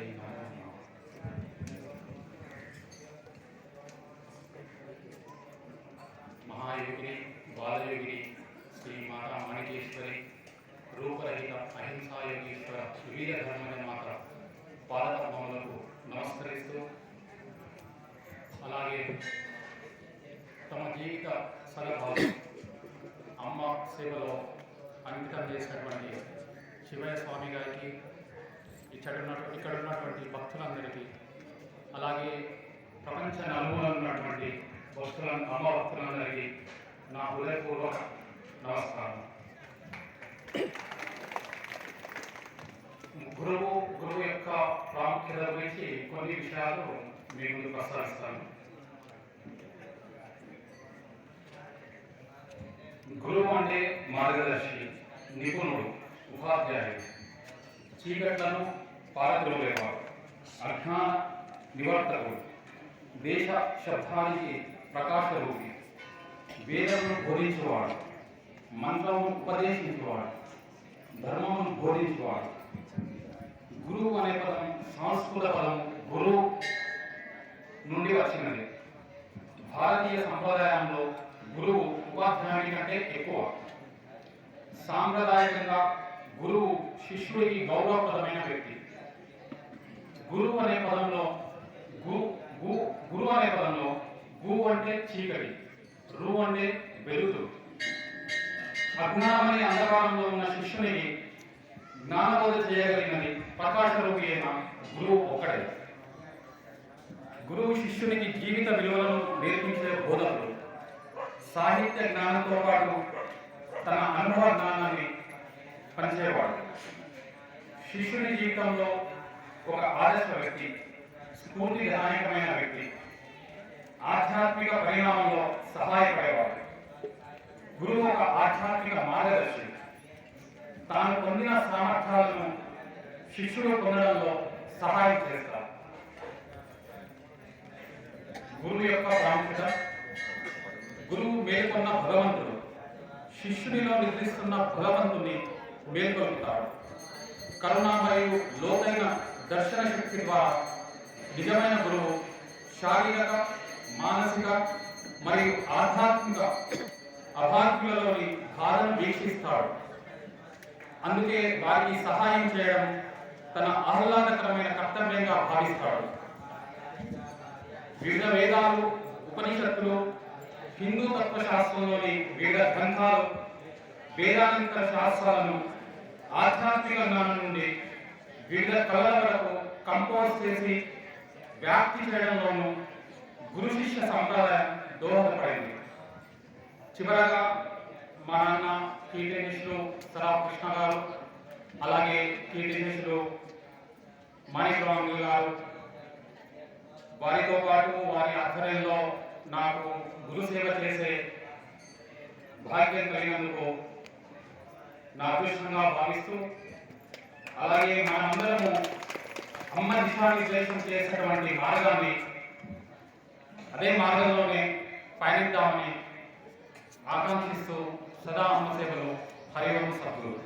శ్రీ నమో నమః. మహాయోగిని బాలయోగిని శ్రీ మాతా మాణికేశ్వరి రూపరహిత అహింసాయోగీశ్వర వివిధ ధర్మమైన మాత పాదపద్మములకు నమస్కరిస్తూ అలాగే తమ జీవిత సగభాగం అమ్మ సేవలో అంకితం చేసినటువంటి శివయ్య స్వామి గారికి ఇక్కడ ఉన్న ఇక్కడ ఉన్నటువంటి భక్తులందరికీ అలాగే ప్రపంచ నలుమూలలో ఉన్నటువంటి భక్తుల అమ్మ భక్తులందరికీ నా హృదయపూర్వక నమస్కారం. గురువు గురువు యొక్క ప్రాముఖ్యత గురించి కొన్ని విషయాలు మీ ముందు ప్రస్తావిస్తాను. గురువు అంటే మార్గదర్శి నిపుణుడు ఉపాధ్యాయుడు. చీకట్లను పారద్రోలేవాడు అజ్ఞాన నివర్తకుడు దేశ శబ్దానికి ప్రకాశరూపి. వేదమును బోధించేవాడు. మంత్రమును ఉపదేశించేవాడు. ధర్మమును బోధించేవాడు. గురువు అనే పదం సంస్కృత పదం గురువు నుండి వచ్చినది. భారతీయ సంప్రదాయంలో గురువు ఉపాధ్యాయుని కంటే ఎక్కువ. సాంప్రదాయకంగా గురువు శిష్యుడికి గౌరవప్రదమైన వ్యక్తి. గురువు అనే పదంలో గు గు అనే పదంలో గు అంటే చీకటి రు అంటే వెలుగులు అజ్ఞానమనే అంధకారంలో ఉన్న శిష్యునికి జ్ఞానబోధ చేయగలిగినది ప్రకాశరూపి అయిన గురువు ఒకటే గురువు శిష్యునికి జీవిత విలువలను నేర్పించే బోధకుడు. సాహిత్య జ్ఞానంతో పాటు తన అనుభవ జ్ఞానాన్ని పనిచేయవాడు శిష్యుని జీవితంలో ఒక ఆదర్శ వ్యక్తి స్ఫూర్తిదాయకమైన వ్యక్తి ఆధ్యాత్మిక పరిణామంలో సహాయపడేవాడు. గురువు ఒక ఆధ్యాత్మిక మార్గదర్శి. తాను పొందిన సామర్థ్యాలను శిష్యుడు పొందడంలో సహాయం చేస్తారు గురువు యొక్క ప్రాముఖ్యత గురువు మేల్కొన్న భగవంతుడు శిష్యునిలో నిద్రిస్తున్న భగవంతుని మేల్కొల్పుతాడు కరుణ మరియు లోతైన దర్శన శక్తి ద్వారా నిజమైన గురువు శారీరక మానసిక మరియు ఆధ్యాత్మిక అభాగ్యులలోని బాధను వీక్షిస్తాడు. అందుకే వారికి సహాయం చేయడం తన ఆహ్లాదకరమైన కర్తవ్యంగా భావిస్తాడు. వివిధ వేదాలు ఉపనిషత్తులు హిందూ తత్వశాస్త్రంలోని వివిధ గ్రంథాలు వేదాంతర శాస్త్రాలను ఆధ్యాత్మిక జ్ఞానం నుండి వివిధ కళల వరకు కంపోజ్ చేసి వ్యాప్తి చేయడంలోనూ గురు శిష్య సంప్రదాయం దోహదపడింది. చివరగా మా నాన్న కీర్తినిషులు సరా కృష్ణ గారు అలాగే కీర్తినిషులు మాణిక్రాములు గారు వారితో పాటు వారి ఆధ్వర్యంలో నాకు గురు సేవ చేసే భాగ్యం కలిగినందుకు నా అదృష్టంగా భావిస్తూ అలాగే మనందరము అమ్మ దిశానిర్దేశం చేసేటువంటి మార్గాన్ని అదే మార్గంలోనే పయనిద్దామని ఆకాంక్షిస్తూ సదా అమ్మ సేవలు హరివంశ సభ్యులు